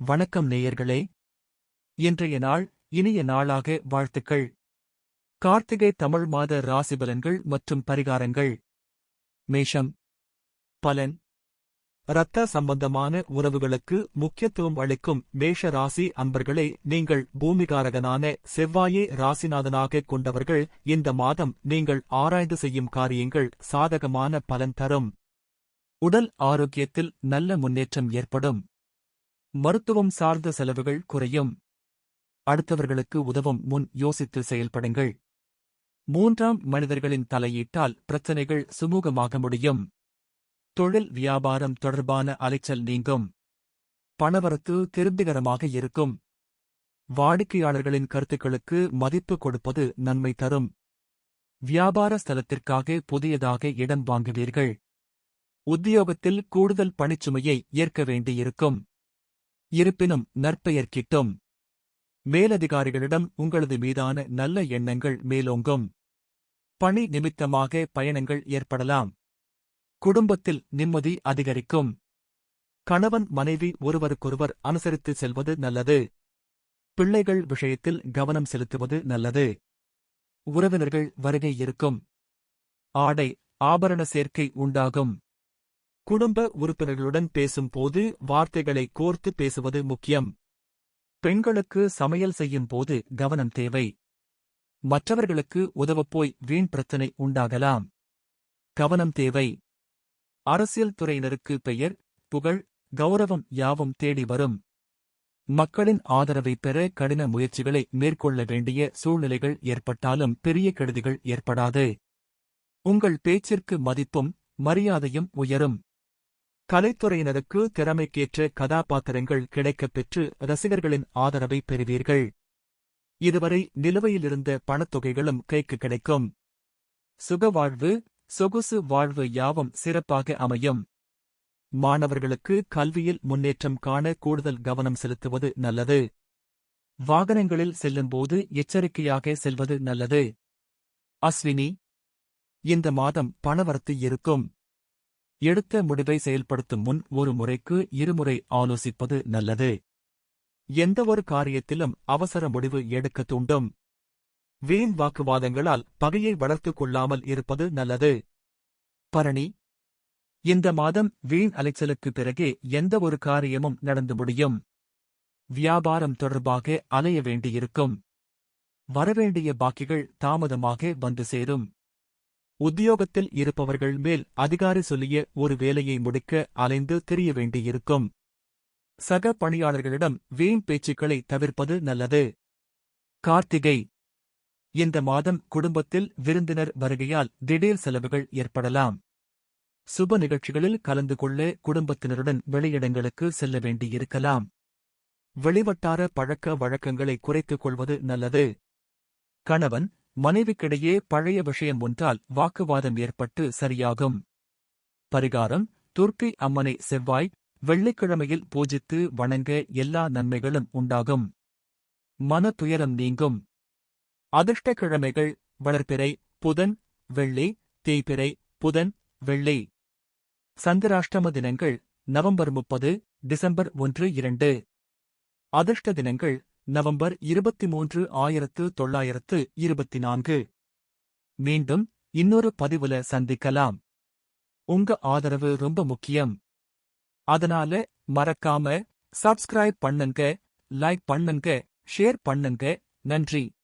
வணக்கம் நேயர்களே. இன்றைய நாள் இனிய நாளாக வாழ்த்துக்கள். கார்த்திகை தமிழ் மாத ராசிபலன்கள் மற்றும் பரிகாரங்கள். மேஷம். பலன். இரத்த சம்பந்தமான உறவுகளுக்கு முக்கியத்துவம் அளிக்கும் மேஷ ராசி அன்பர்களே நீங்கள் பூமிகாரகனான செவ்வாயை ராசிநாதனாக கொண்டவர்கள் இந்த மாதம் நீங்கள் ஆராய்ந்து செய்யும் காரியங்கள் சாதகமான பலன் தரும். உடல் ஆரோக்கியத்தில் நல்ல முன்னேற்றம் ஏற்படும். மருத்துவம் சார்ந்த செலவுகள் குறையும். அடுத்தவர்களுக்கு உதவும் முன் யோசித்து செயல்படுங்கள். மூன்றாம் மனிதர்களின் தலையீட்டால் பிரச்சனைகள் சுமூகமாக முடியும். தொழில் வியாபாரம் தொடர்பான அலைச்சல் நீங்கும். பணவரத்து திருப்திகரமாக இருக்கும். வாடிக்கையாளர்களின் கருத்துக்களுக்கு மதிப்பு கொடுப்பது நன்மை தரும். வியாபார ஸ்தலத்திற்காக புதியதாக இடம் வாங்குவீர்கள். உத்தியோகத்தில் கூடுதல் பணிச்சுமையை ஏற்க வேண்டியிருக்கும். இருப்பினும் நற்பெயர் கிட்டும். மேலதிகாரிகளிடம் உங்களது மீதான நல்ல எண்ணங்கள் மேலோங்கும். பணி நிமித்தமாக பயணங்கள் ஏற்படலாம். குடும்பத்தில் நிம்மதி அதிகரிக்கும். கணவன் மனைவி ஒருவருக்கொருவர் அனுசரித்து செல்வது நல்லது. பிள்ளைகள் விஷயத்தில் கவனம் செலுத்துவது நல்லது. உறவினர்கள் வருகை இருக்கும். ஆடை ஆபரண சேர்க்கை உண்டாகும். குடும்ப உறுப்பினர்களுடன் பேசும்போது வார்த்தைகளை கோர்த்து பேசுவது முக்கியம். பெண்களுக்கு சமையல் செய்யும் போது கவனம் தேவை. மற்றவர்களுக்கு உதவப்போய் வீண் பிரச்சனை உண்டாகலாம். கவனம் தேவை. அரசியல் துறையினருக்கு பெயர் புகழ் கௌரவம் யாவும் தேடி வரும். மக்களின் ஆதரவை பெற கடின முயற்சிகளை மேற்கொள்ள வேண்டிய சூழ்நிலைகள் ஏற்பட்டாலும் பெரிய கெடுதிகள் ஏற்படாது. உங்கள் பேச்சிற்கு மதிப்பும் மரியாதையும் உயரும். கலைத்துறையினருக்கு திறமைக்கேற்ற கதாபாத்திரங்கள் கிடைக்கப் பெற்று ரசிகர்களின் ஆதரவை பெறுவீர்கள். இதுவரை நிலுவையிலிருந்த பணத்தொகைகளும் கைக்கு கிடைக்கும். சுகவாழ்வு சொகுசு வாழ்வு யாவும் சிறப்பாக அமையும். மாணவர்களுக்கு கல்வியில் முன்னேற்றம் காண கூடுதல் கவனம் செலுத்துவது நல்லது. வாகனங்களில் செல்லும்போது எச்சரிக்கையாக செல்வது நல்லது. அஸ்வினி இந்த மாதம் பணவரத்து இருக்கும். எடுத்த முடிவை செயல்படுத்தும் முன் ஒரு முறைக்கு இருமுறை ஆலோசிப்பது நல்லது. எந்தவொரு காரியத்திலும் அவசர முடிவு எடுக்க தூண்டும். வீண் வாக்குவாதங்களால் பகையை வளர்த்துக் கொள்ளாமல் இருப்பது நல்லது. பரணி இந்த மாதம் வீண் அலைச்சலுக்கு பிறகே எந்த ஒரு காரியமும் நடந்து முடியும். வியாபாரம் தொடர்பாக அலைய வேண்டியிருக்கும். வரவேண்டிய பாக்கிகள் தாமதமாக வந்து சேரும். உத்தியோகத்தில் இருப்பவர்கள் மேல் அதிகாரி சொல்லிய ஒரு வேலையை முடிக்க அலைந்து தெரிய வேண்டியிருக்கும். சக பணியாளர்களிடம் வீண் பேச்சுக்களை தவிர்ப்பது நல்லது. கார்த்திகை. இந்த மாதம் குடும்பத்தில் விருந்தினர் வருகையால் திடீர் செலவுகள் ஏற்படலாம். சுப நிகழ்ச்சிகளில் கலந்து கொள்ள குடும்பத்தினருடன் வெளியிடங்களுக்கு செல்ல வேண்டியிருக்கலாம். வெளிவட்டார பழக்க வழக்கங்களை குறைத்துக் கொள்வது நல்லது. கணவன் மனைவிக்கிடையே பழைய விஷயம் ஒன்றால் வாக்குவாதம் ஏற்பட்டு சரியாகும். பரிகாரம் துர்க்கை அம்மனை செவ்வாய் வெள்ளிக்கிழமையில் பூஜித்து வணங்க எல்லா நன்மைகளும் உண்டாகும். மன துயரம் நீங்கும். அதிர்ஷ்ட கிழமைகள் வளர்ப்பிறை புதன் வெள்ளி தேய்பிறை புதன் வெள்ளி. சந்திராஷ்டம தினங்கள் நவம்பர் முப்பது டிசம்பர் ஒன்று இரண்டு. அதிர்ஷ்ட தினங்கள் நவம்பர் இருபத்தி மூன்று ஆயிரத்து தொள்ளாயிரத்து இருபத்தி நான்கு மீண்டும் இன்னொரு பதிவுல சந்திக்கலாம். உங்க ஆதரவு ரொம்ப முக்கியம். அதனால மறக்காம சப்ஸ்கிரைப் பண்ணுங்க லைக் பண்ணுங்க ஷேர் பண்ணுங்க. நன்றி.